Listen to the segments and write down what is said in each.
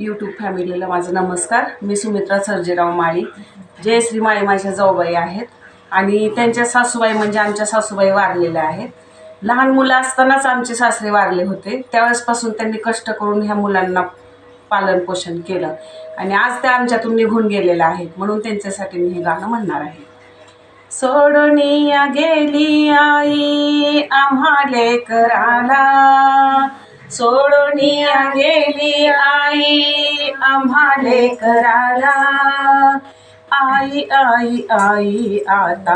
YouTube फॅमिलीला माझा नमस्कार. मी सुमित्रा सर्जेराव माळी. जय श्री माळी माझ्या जाऊबाई आहेत. आणि त्यांच्या सासूबाई म्हणजे आमच्या सासूबाई वारलेल्या आहेत. लहान मुलं असतानाच आमचे सासरे वारले होते. त्यावेळेसपासून त्यांनी कष्ट करून ह्या मुलांना पालनपोषण केलं. आणि आज त्या आमच्यातून निघून गेलेल्या आहेत. म्हणून त्यांच्यासाठी मी हे गाणं म्हणणार आहे. सोडणीया गेली आई आम्हाले कराला सोडणीया गेली आई आम्हाले कराला आई आई आई आता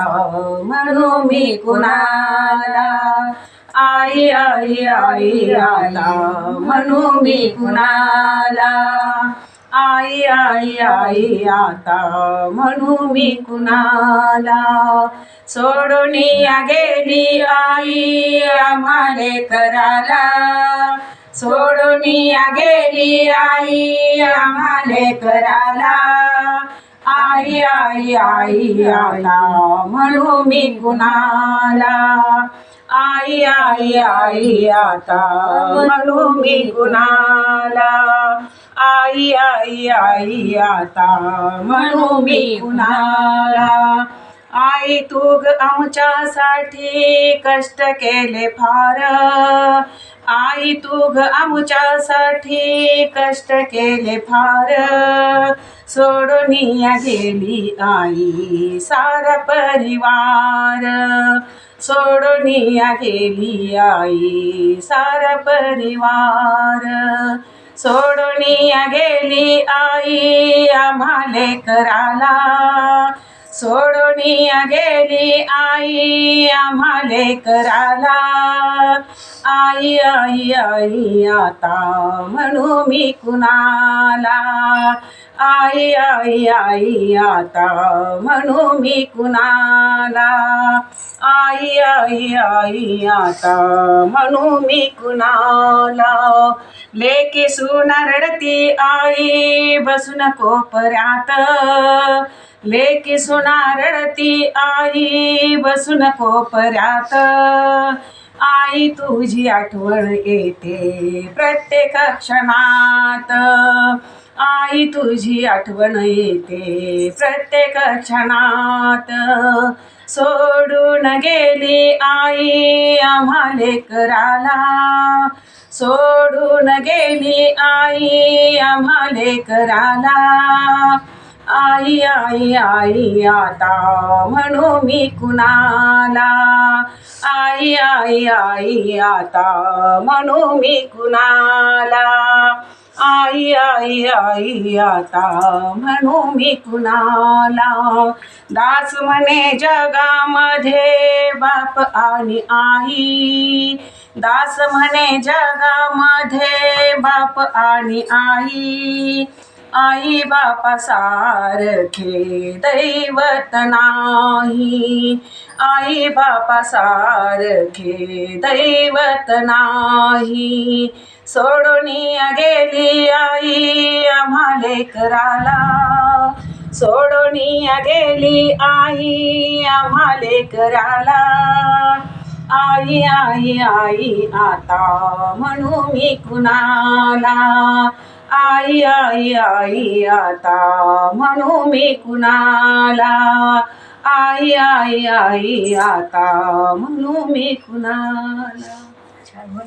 म्हणू मी कुणाला. आई आई आई आता म्हणू मी कुणाला. आई आई आई आता म्हणू मी कुणाला? सोडून गेली आई आम्हाले कराला सोडून गेली आई आम्हाले कराला आई आई आई आला म्हणू मी कुणाला? आई आई आई आता म्हणू मी कुणाला? आई आई आई आता म्हणू मी कुणाला. आई तू ग आमच्यासाठी कष्ट केले फार. आई तू ग आमच्यासाठी कष्ट केले फार. सोडून गेली आई सारा परिवार. सोडून गेली आई सारा परिवार. सोडून गेली आई आम्हाले कराला सोडून गेली आई आम्हाले कराला आई आई आई आता म्हणू मी कुणाला. आई आई आई आता म्हणू मी कुणाला. आई आई आई आता म्हणू मी कुणाला. लेकी सुना रडती आई बसून कोपऱ्यात. लेकी सुना रडती आई बसून कोपऱ्यात आई तुझी आठवण येते प्रत्येक क्षणात. आई तुझी आठवण येते प्रत्येक क्षणात. सोडून गेली आई आम्हाले कराला सोडून गेली आई आम्हाले कराला आई आई आई आता म्हणू मी कुणाला? आई आई आई आता म्हणू मी कुणाला? आई आई आई आता म्हणू मी कुणाला? दास म्हणे जगामध्ये बाप आणि आई. दास म्हणे जगामध्ये बाप आणि आई. आई बापा सारखे दैवत नाही. आई बापा सारखे दैवत नाही. सोडून गेली आई आम्हाले कराला सोडून गेली आई आम्हाले कराला आई आई आई आता म्हणू मी कुणाला? आई आई आई आता म्हणू मी कुणाला. आई आई आई आता म्हणू मी कुणाला. छान